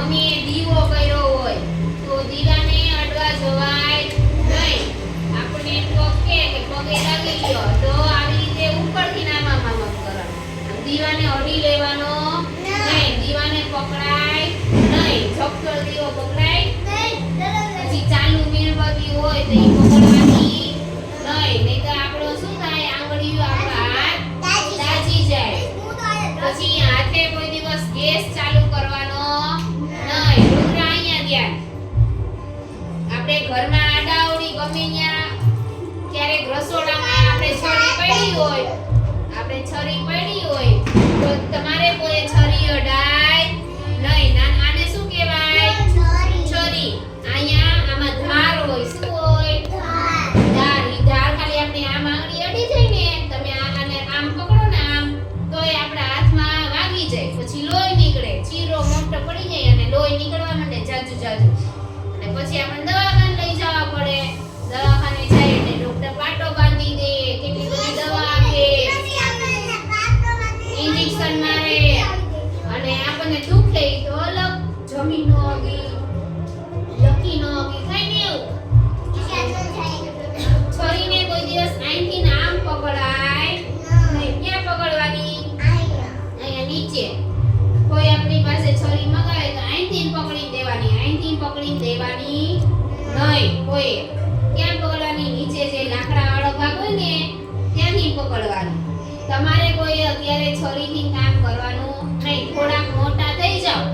ogni Dio પછી આપણે હોય. ત્યાં ટોલાની નીચે જે લાકડાવાળો ભાગ હોય ને, ત્યાંથી પકડવાનું. તમારે કોઈ અત્યારે છરીથી કામ કરવાનું નહીં. થોડાક મોટા થઈ જાઓ.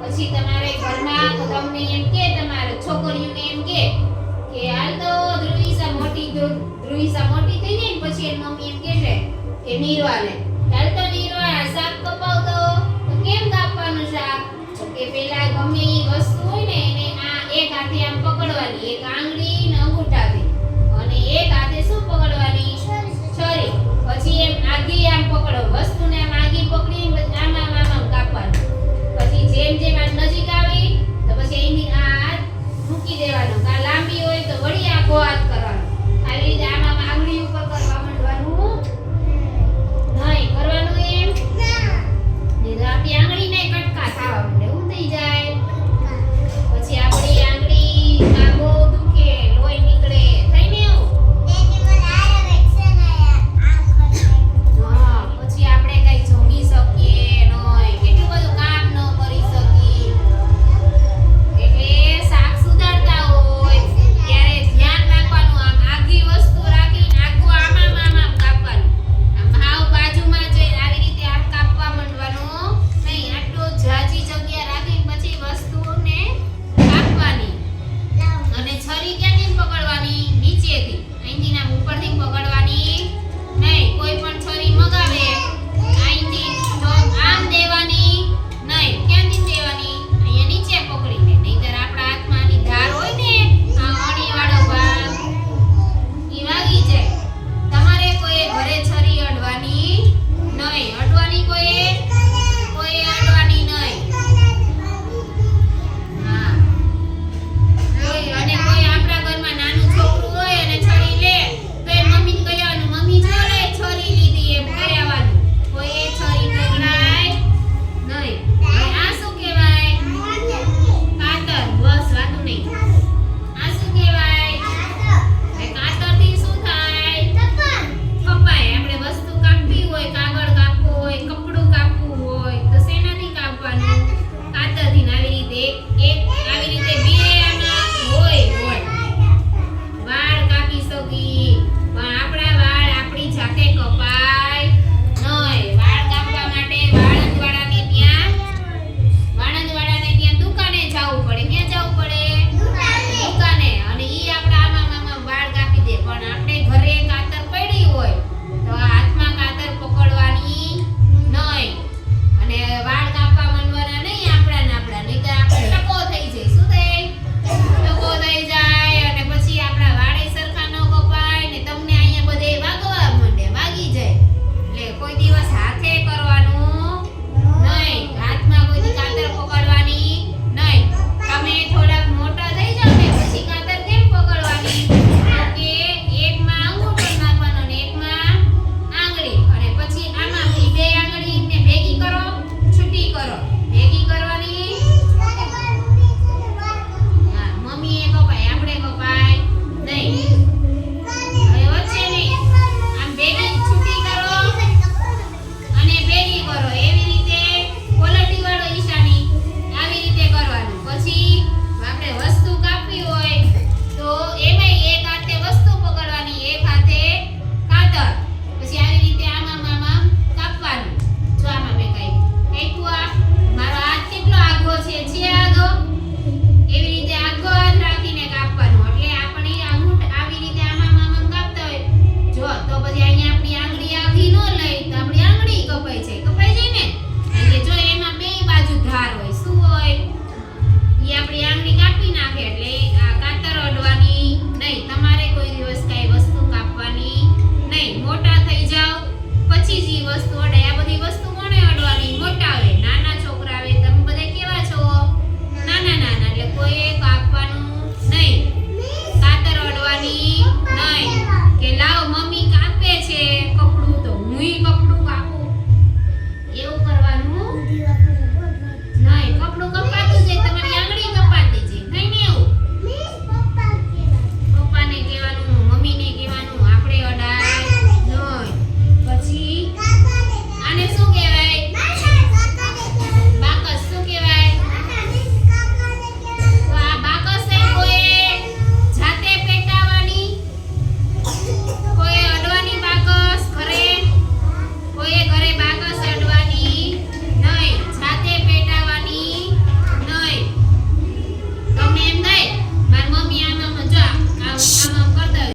પછી તમારે ઘરમાં તો તમને એમ કે, તમારે છોકરીઓને એમ કે કે હાલ તો ધ્રુવિસા મોટી ધ્રુવિસા મોટી થઈ જાય ને, પછી એની મમ્મી એમ કે છે કે નીરવાને હાલ તો નીરવા શાક કપાવ તો કેમ કાપવાનું શાક? કે પેલા ગમે એ વસ્તુ હોય ને, એને આ હાથે આમ પકડવાની. એક આંગળી ન અંગૂઠાથી અને એક હાથે શું પકડવાની? છરી. પછી એમ આગી આમ પકડો. વસ્તુને આમ આગી પકડી આમ આમ આમ આમ કાપવાનું. પછી જેમ જેમ આ નજીક આવી, તો પછી એની આ મૂકી દેવાનો. કા લાંબી હોય તો વળી આખો હાથ